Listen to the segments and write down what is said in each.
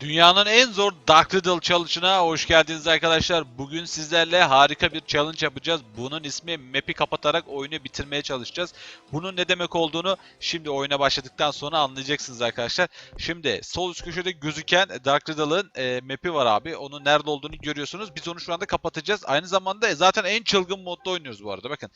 Dünyanın en zor Dark Riddle challenge'ına hoş geldiniz arkadaşlar. Bugün sizlerle harika bir challenge yapacağız. Bunun ismi map'i kapatarak oyunu bitirmeye çalışacağız. Bunun ne demek olduğunu şimdi oyuna başladıktan sonra anlayacaksınız arkadaşlar. Şimdi sol üst köşede gözüken Dark Riddle'ın e, map'i var abi. Onun nerede olduğunu görüyorsunuz. Biz onu şu anda kapatacağız. Aynı zamanda zaten en çılgın modda oynuyoruz bu arada. Bakın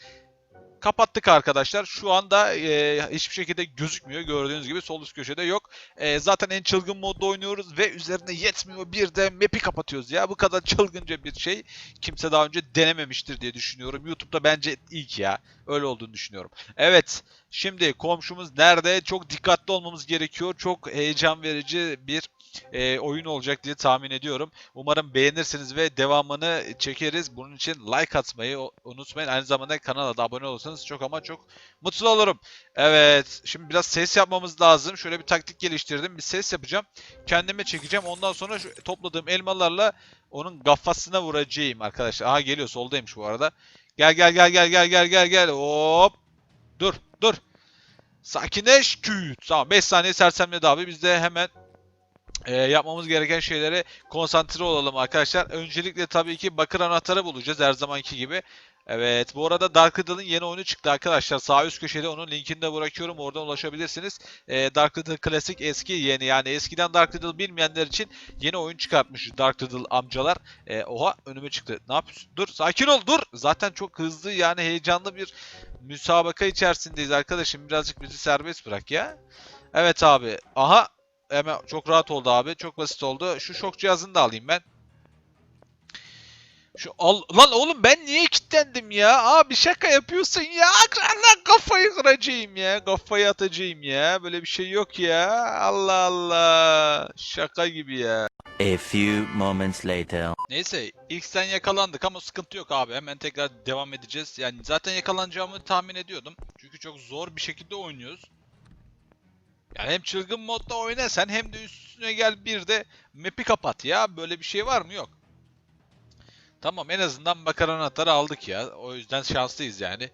kapattık arkadaşlar. Şu anda e, hiçbir şekilde gözükmüyor. Gördüğünüz gibi sol üst köşede yok. E, zaten en çılgın modda oynuyoruz ve üzerine yetmiyor bir de map'i kapatıyoruz ya. Bu kadar çılgınca bir şey kimse daha önce denememiştir diye düşünüyorum. YouTube'da bence ilk ya. Öyle olduğunu düşünüyorum. Evet. Şimdi komşumuz nerede? Çok dikkatli olmamız gerekiyor. Çok heyecan verici bir e, oyun olacak diye tahmin ediyorum. Umarım beğenirsiniz ve devamını çekeriz. Bunun için like atmayı unutmayın. Aynı zamanda kanala da abone olursanız çok ama çok mutlu olurum. Evet. Şimdi biraz ses yapmamız lazım. Şöyle bir taktik geliştirdim. Bir ses yapacağım. Kendime çekeceğim. Ondan sonra şu topladığım elmalarla onun gaffasına vuracağım arkadaşlar. Aha geliyor. Soldaymış bu arada. Gel gel gel gel gel gel gel gel. Hop. Dur dur. Sakinleş. Küt. Tamam 5 saniye sersemledi abi. Biz de hemen e, yapmamız gereken şeylere konsantre olalım arkadaşlar. Öncelikle tabii ki bakır anahtarı bulacağız her zamanki gibi. Evet bu arada Dark Riddle'ın yeni oyunu çıktı arkadaşlar. Sağ üst köşede onun linkini de bırakıyorum. Oradan ulaşabilirsiniz. E, Dark Riddle klasik eski yeni yani eskiden Dark Riddle bilmeyenler için yeni oyun çıkartmış Dark Riddle amcalar. E, oha önüme çıktı. Ne yapıyorsun? Dur sakin ol dur. Zaten çok hızlı yani heyecanlı bir müsabaka içerisindeyiz arkadaşım. Birazcık bizi serbest bırak ya. Evet abi. Aha Hemen çok rahat oldu abi. Çok basit oldu. Şu şok cihazını da alayım ben. Şu al lan oğlum ben niye kilitlendim ya? Abi şaka yapıyorsun ya. Allah kafayı kıracağım ya. Kafayı atacağım ya. Böyle bir şey yok ya. Allah Allah. Şaka gibi ya. A few moments later. Neyse ilk sen yakalandık ama sıkıntı yok abi. Hemen tekrar devam edeceğiz. Yani zaten yakalanacağımı tahmin ediyordum. Çünkü çok zor bir şekilde oynuyoruz. Yani hem çılgın modda oyna sen hem de üstüne gel bir de map'i kapat ya. Böyle bir şey var mı? Yok. Tamam en azından bakar anahtarı aldık ya. O yüzden şanslıyız yani.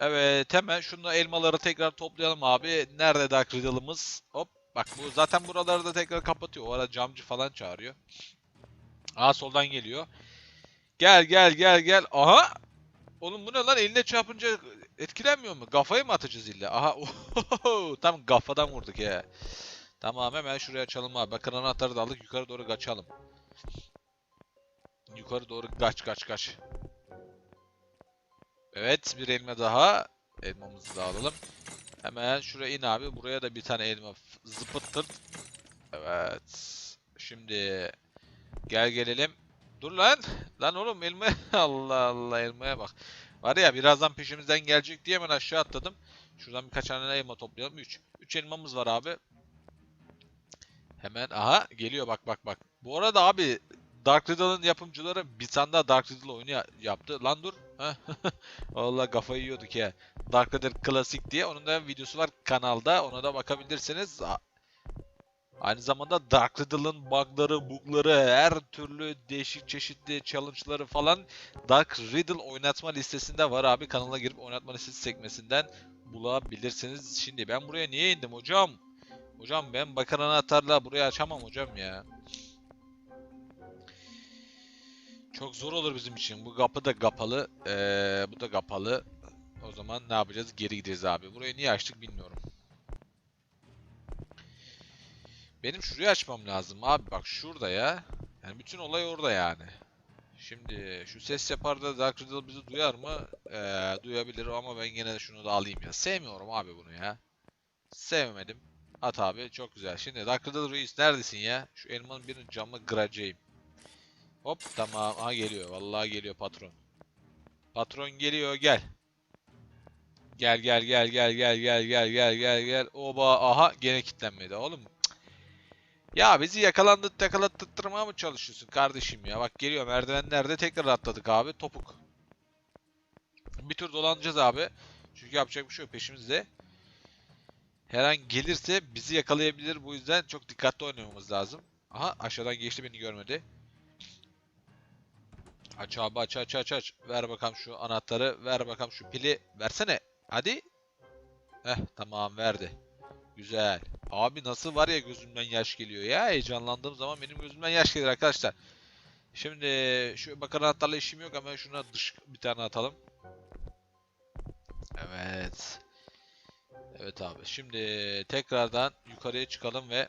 Evet hemen şunu elmaları tekrar toplayalım abi. Nerede Dark Riddle'ımız? Hop bak bu zaten buraları da tekrar kapatıyor. O ara camcı falan çağırıyor. Aa soldan geliyor. Gel gel gel gel. Aha! Oğlum bu ne lan? Eline çarpınca etkilenmiyor mu? Kafayı mı atacağız illa? Aha! ohoho! Tam kafadan vurduk ya. Tamam hemen şuraya açalım abi. Bakın anahtarı da aldık. Yukarı doğru kaçalım. Yukarı doğru kaç kaç kaç. Evet bir elma daha. Elmamızı da alalım. Hemen şuraya in abi. Buraya da bir tane elma zıpıttırt. Evet. Şimdi Gel gelelim. Dur lan. Lan oğlum elma. Allah Allah elmaya bak. Var ya birazdan peşimizden gelecek diye hemen aşağı atladım. Şuradan birkaç tane elma toplayalım. 3. 3 elmamız var abi. Hemen aha geliyor bak bak bak. Bu arada abi Dark Riddle'ın yapımcıları bir tane daha Dark Riddle oyunu ya- yaptı. Lan dur. Heh. Vallahi kafayı yiyorduk ya. Dark Riddle Classic diye. Onun da videosu var kanalda. Ona da bakabilirsiniz. Aynı zamanda Dark Riddle'ın bug'ları, bug'ları, her türlü değişik çeşitli challenge'ları falan Dark Riddle oynatma listesinde var abi. Kanala girip oynatma listesi sekmesinden bulabilirsiniz. Şimdi ben buraya niye indim hocam? Hocam ben bakır anahtarla burayı açamam hocam ya. Çok zor olur bizim için. Bu kapı da kapalı. Ee, bu da kapalı. O zaman ne yapacağız? Geri gideceğiz abi. Burayı niye açtık bilmiyorum. Benim şurayı açmam lazım abi bak şurada ya. Yani bütün olay orada yani. Şimdi şu ses yapar da Dark Riddle bizi duyar mı? Ee, duyabilir ama ben yine de şunu da alayım ya. Sevmiyorum abi bunu ya. Sevmedim. At abi çok güzel. Şimdi Dark Riddle reis neredesin ya? Şu elmanın birini camı kıracağım. Hop tamam. Aha geliyor. Vallahi geliyor patron. Patron geliyor gel. Gel gel gel gel gel gel gel gel gel gel. Oba aha gene kilitlenmedi oğlum. Ya bizi yakalandık yakalattırmaya mı çalışıyorsun kardeşim ya? Bak geliyor merdivenlerde tekrar atladık abi topuk. Bir tur dolanacağız abi. Çünkü yapacak bir şey yok peşimizde. Her an gelirse bizi yakalayabilir bu yüzden çok dikkatli oynamamız lazım. Aha aşağıdan geçti beni görmedi. Aç abi aç aç aç aç. Ver bakalım şu anahtarı. Ver bakalım şu pili. Versene. Hadi. Heh tamam verdi. Güzel. Abi nasıl var ya gözümden yaş geliyor ya. Heyecanlandığım zaman benim gözümden yaş gelir arkadaşlar. Şimdi şu bakır anahtarla işim yok ama şuna dış bir tane atalım. Evet. Evet abi. Şimdi tekrardan yukarıya çıkalım ve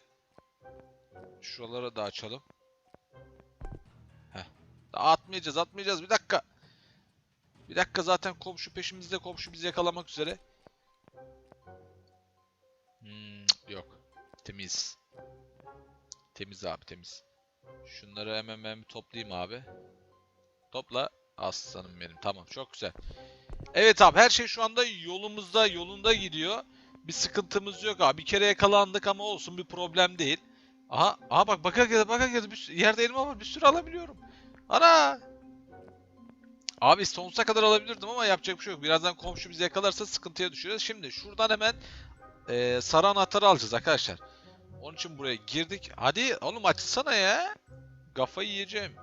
şuraları da açalım. Heh. Daha atmayacağız, atmayacağız. Bir dakika. Bir dakika zaten komşu peşimizde. Komşu bizi yakalamak üzere. Temiz. Temiz abi temiz. Şunları hemen ben bir toplayayım abi. Topla. Aslanım benim. Tamam çok güzel. Evet abi her şey şu anda yolumuzda yolunda gidiyor. Bir sıkıntımız yok abi. Bir kere yakalandık ama olsun bir problem değil. Aha, aha bak baka girdi baka girdi. Bir yerde elma var bir sürü alabiliyorum. Ana! Abi sonsuza kadar alabilirdim ama yapacak bir şey yok. Birazdan komşu bizi yakalarsa sıkıntıya düşürüyoruz. Şimdi şuradan hemen eee sarı anahtarı alacağız arkadaşlar. Onun için buraya girdik. Hadi oğlum açsana ya. Kafayı yiyeceğim.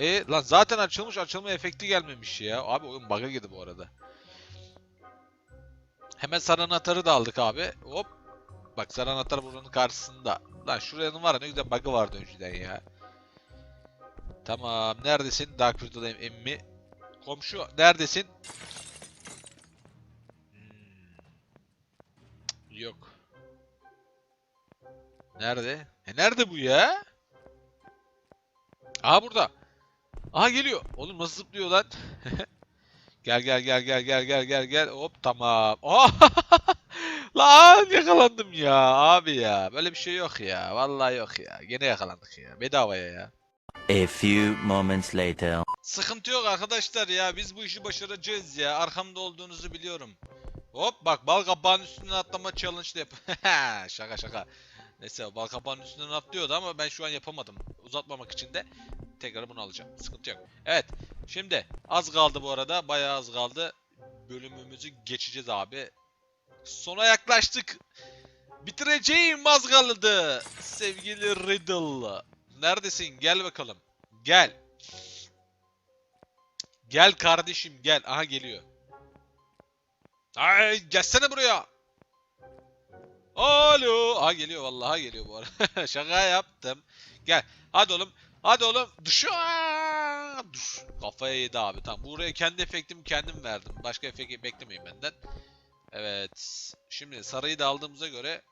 E lan zaten açılmış açılma efekti gelmemiş ya. Abi oyun bug'a girdi bu arada. Hemen sarı anahtarı da aldık abi. Hop. Bak sarı anahtar buranın karşısında. Lan şuranın var ya ne güzel bug'ı vardı önceden ya. Tamam. Neredesin? Dark Riddle em- emmi. Komşu neredesin? Hmm. Yok. Nerede? E nerede bu ya? Aha burada. Aha geliyor. Oğlum nasıl zıplıyor lan? gel gel gel gel gel gel gel gel. Hop tamam. Lan yakalandım ya abi ya. Böyle bir şey yok ya. Vallahi yok ya. Gene yakalandık ya. Bedavaya ya. A few moments later. Sıkıntı yok arkadaşlar ya. Biz bu işi başaracağız ya. Arkamda olduğunuzu biliyorum. Hop bak bal kabağının üstünden atlama challenge yap. şaka şaka. Neyse bal kabağının üstünden atlıyordu ama ben şu an yapamadım. Uzatmamak için de tekrar bunu alacağım. Sıkıntı yok. Evet. Şimdi az kaldı bu arada. Bayağı az kaldı. Bölümümüzü geçeceğiz abi. Sona yaklaştık. Bitireceğim az kaldı. Sevgili Riddle. Neredesin? Gel bakalım. Gel. Gel kardeşim gel. Aha geliyor. Ay gelsene buraya. Alo. Aha geliyor vallahi geliyor bu arada. Şaka yaptım. Gel. Hadi oğlum. Hadi oğlum. Düş. Düş. Kafaya yedi abi. Tamam. Buraya kendi efektimi kendim verdim. Başka efekt beklemeyin benden. Evet. Şimdi sarıyı da aldığımıza göre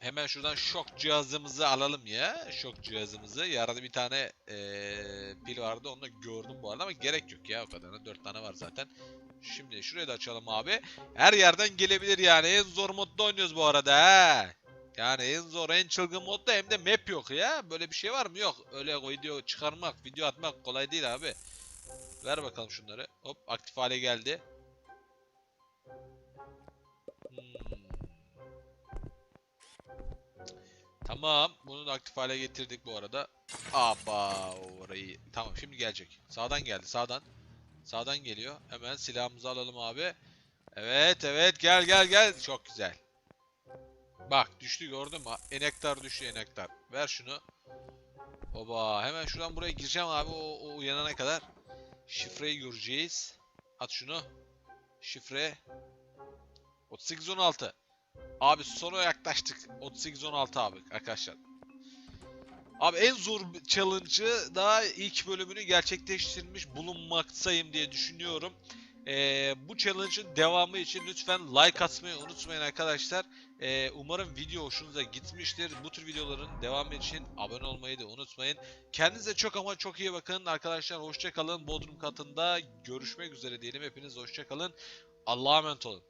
Hemen şuradan şok cihazımızı alalım ya. Şok cihazımızı. Yarada bir tane eee, pil vardı. Onu da gördüm bu arada ama gerek yok ya o kadarına. Dört tane var zaten. Şimdi şurayı da açalım abi. Her yerden gelebilir yani. En zor modda oynuyoruz bu arada ha. Yani en zor, en çılgın modda hem de map yok ya. Böyle bir şey var mı? Yok. Öyle video çıkarmak, video atmak kolay değil abi. Ver bakalım şunları. Hop aktif hale geldi. Hmm. Tamam. Bunu da aktif hale getirdik bu arada. Aba orayı. Tamam şimdi gelecek. Sağdan geldi. Sağdan. Sağdan geliyor. Hemen silahımızı alalım abi. Evet evet gel gel gel. Çok güzel. Bak düştü gördün mü? Enektar düştü enektar. Ver şunu. Oba hemen şuradan buraya gireceğim abi o, o uyanana kadar. Şifreyi göreceğiz. At şunu. Şifre. 3816. Abi sona yaklaştık. 38-16 abi arkadaşlar. Abi en zor challenge'ı daha ilk bölümünü gerçekleştirmiş bulunmaktayım diye düşünüyorum. Ee, bu challenge'ın devamı için lütfen like atmayı unutmayın arkadaşlar. Ee, umarım video hoşunuza gitmiştir. Bu tür videoların devamı için abone olmayı da unutmayın. Kendinize çok ama çok iyi bakın arkadaşlar. Hoşça kalın. Bodrum katında görüşmek üzere diyelim. Hepiniz hoşça kalın. Allah'a emanet olun.